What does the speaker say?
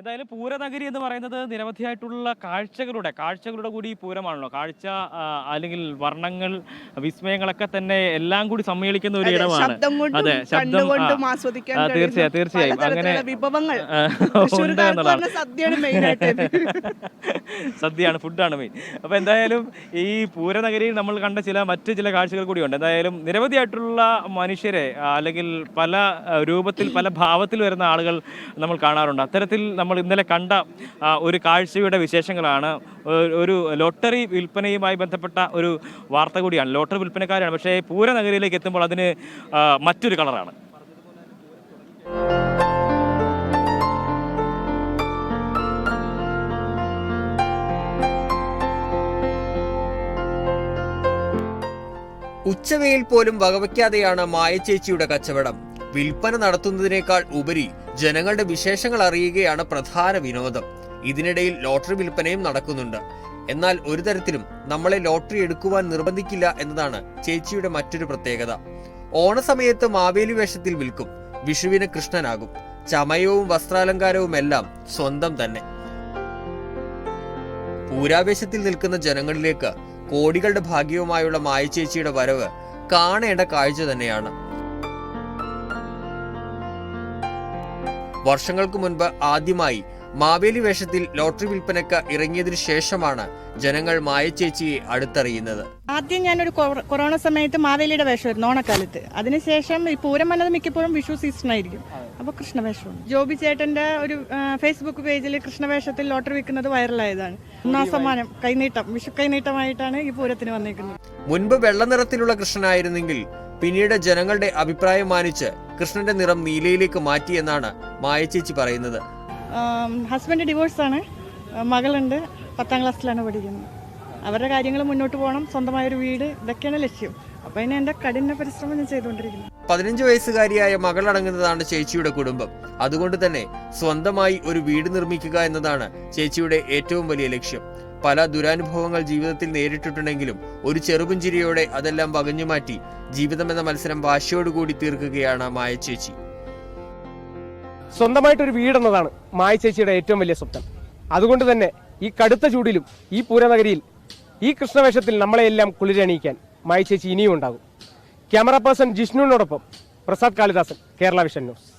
എന്തായാലും പൂരനഗരി എന്ന് പറയുന്നത് നിരവധിയായിട്ടുള്ള കാഴ്ചകളുടെ കാഴ്ചകളുടെ കൂടി പൂരമാണല്ലോ. കാഴ്ച അല്ലെങ്കിൽ വർണങ്ങൾ വിസ്മയങ്ങളൊക്കെ തന്നെ എല്ലാം കൂടി സമ്മേളിക്കുന്ന ഒരു ഇടമാണ്. അതെ, ശബ്ദം, തീർച്ചയായും, തീർച്ചയായും. അങ്ങനെ- വിഭവങ്ങൾ. സദ്യയാണ് ഫുഡാണ് മെയിൻ അപ്പൊ എന്തായാലും ഈ പൂരനഗരിയിൽ നമ്മൾ കണ്ട ചില മറ്റു ചില കാഴ്ചകൾ കൂടിയുണ്ട് എന്തായാലും നിരവധിയായിട്ടുള്ള മനുഷ്യരെ അല്ലെങ്കിൽ പല രൂപത്തിൽ പല ഭാവത്തിൽ വരുന്ന ആളുകൾ നമ്മൾ കാണാറുണ്ട്. അത്തരത്തിൽ നമ്മൾ ഇന്നലെ കണ്ട ഒരു കാഴ്ചയുടെ വിശേഷങ്ങളാണ്. ഒരു ലോട്ടറി വിൽപ്പനയുമായി ബന്ധപ്പെട്ട ഒരു വാർത്ത കൂടിയാണ്. ലോട്ടറി വിൽപ്പനക്കാരാണ്. പക്ഷേ പൂരനഗരിയിലേക്ക് എത്തുമ്പോൾ അതിന് മറ്റൊരു കളറാണ്. ഉച്ചവെയിൽ പോലും വകവയ്ക്കാതെയാണ് മായച്ചേച്ചിയുടെ കച്ചവടം. വിൽപ്പന നടത്തുന്നതിനേക്കാൾ ഉപരി ജനങ്ങളുടെ വിശേഷങ്ങൾ അറിയുകയാണ് പ്രധാന വിനോദം. ഇതിനിടയിൽ ലോട്ടറി വിൽപ്പനയും നടക്കുന്നുണ്ട്. എന്നാൽ ഒരു തരത്തിലും നമ്മളെ ലോട്ടറി എടുക്കുവാൻ നിർബന്ധിക്കില്ല എന്നതാണ് ചേച്ചിയുടെ മറ്റൊരു പ്രത്യേകത. ഓണസമയത്ത് മാവേലി വേഷത്തിൽ വിൽക്കും. വിഷുവിന് കൃഷ്ണനാകും. ചമയവും വസ്ത്രാലങ്കാരവും എല്ലാം സ്വന്തം തന്നെ. പൂരാവേശത്തിൽ നിൽക്കുന്ന ജനങ്ങളിലേക്ക് കോടികളുടെ ഭാഗ്യവുമായുള്ള മായച്ചേച്ചിയുടെ വരവ് കാണേണ്ട കാഴ്ച തന്നെയാണ്. വർഷങ്ങൾക്ക് മുൻപ് ആദ്യമായി മാവേലി വേഷത്തിൽ ലോട്ടറി വിൽപ്പനക്ക് ഇറങ്ങിയതിനു ശേഷമാണ് ജനങ്ങൾ മായച്ചേച്ചിയെ അടുത്തറിയുന്നത്. ആദ്യം ഞാനൊരു കൊറ- കൊറോണ സമയത്ത് മാവേലിയുടെ വേഷമായിരുന്നു ഓണക്കാലത്ത്. അതിനുശേഷം ഈ പൂരം വന്നത് മിക്കപ്പോഴും വിഷു സീസൺ ആയിരിക്കും. അപ്പോൾ കൃഷ്ണവേഷമാണ്. ജോബി ചേട്ടന്റെ ഒരു ഫേസ്ബുക്ക് പേജിൽ കൃഷ്ണവേഷത്തിൽ ലോട്ടറി വിൽക്കുന്നത് വൈറലായതാണ്. ഒന്നാം സമ്മാനം കൈനീട്ടം വിഷു കൈനീട്ടമായിട്ടാണ് ഈ പൂരത്തിന് വന്നിരിക്കുന്നത് മുൻപ് വെള്ള നിറത്തിലുള്ള കൃഷ്ണനായിരുന്നെങ്കിൽ പിന്നീട് ജനങ്ങളുടെ അഭിപ്രായം മാനിച്ച് കൃഷ്ണന്റെ നിറം നീലയിലേക്ക് മാറ്റിയെന്നാണ് മായച്ചേച്ചി പറയുന്നത്. ഹസ്ബൻഡ് ഡിവോഴ്സാണ് മകളുണ്ട്. പത്താം ക്ലാസ്സിലാണ് പഠിക്കുന്നത്. അവരുടെ കാര്യങ്ങൾ മുന്നോട്ട് പോകണം. സ്വന്തമായൊരു വീട്. ഇതൊക്കെയാണ് ലക്ഷ്യം. അപ്പം അതിന് എന്റെ കഠിന പരിശ്രമം ഞാൻ ചെയ്തുകൊണ്ടിരിക്കുന്നു. പതിനഞ്ച് വയസ്സുകാരിയായ മകളടങ്ങുന്നതാണ് ചേച്ചിയുടെ കുടുംബം. അതുകൊണ്ട് തന്നെ സ്വന്തമായി ഒരു വീട് നിർമ്മിക്കുക എന്നതാണ് ചേച്ചിയുടെ ഏറ്റവും വലിയ ലക്ഷ്യം. പല ദുരാനുഭവങ്ങൾ ജീവിതത്തിൽ നേരിട്ടിട്ടുണ്ടെങ്കിലും ഒരു ചെറുപുഞ്ചിരിയോടെ അതെല്ലാം വകഞ്ഞുമാറ്റി ജീവിതം എന്ന മത്സരം വാശിയോടുകൂടി തീർക്കുകയാണ് മായ ചേച്ചി. സ്വന്തമായിട്ടൊരു വീടെന്നതാണ് മായ ചേച്ചിയുടെ ഏറ്റവും വലിയ സ്വപ്നം. അതുകൊണ്ട് തന്നെ ഈ കടുത്ത ചൂടിലും ഈ പൂരനഗരിയിൽ ഈ കൃഷ്ണവേഷത്തിൽ നമ്മളെയെല്ലാം കുളിരണിയിക്കാൻ മായ ചേച്ചി ഇനിയും ഉണ്ടാകും ക്യാമറ പേഴ്സൺ ജിഷ്ണുവിനോടൊപ്പം പ്രസാദ് കാളിദാസൻ കേരള വിഷൻ ന്യൂസ്.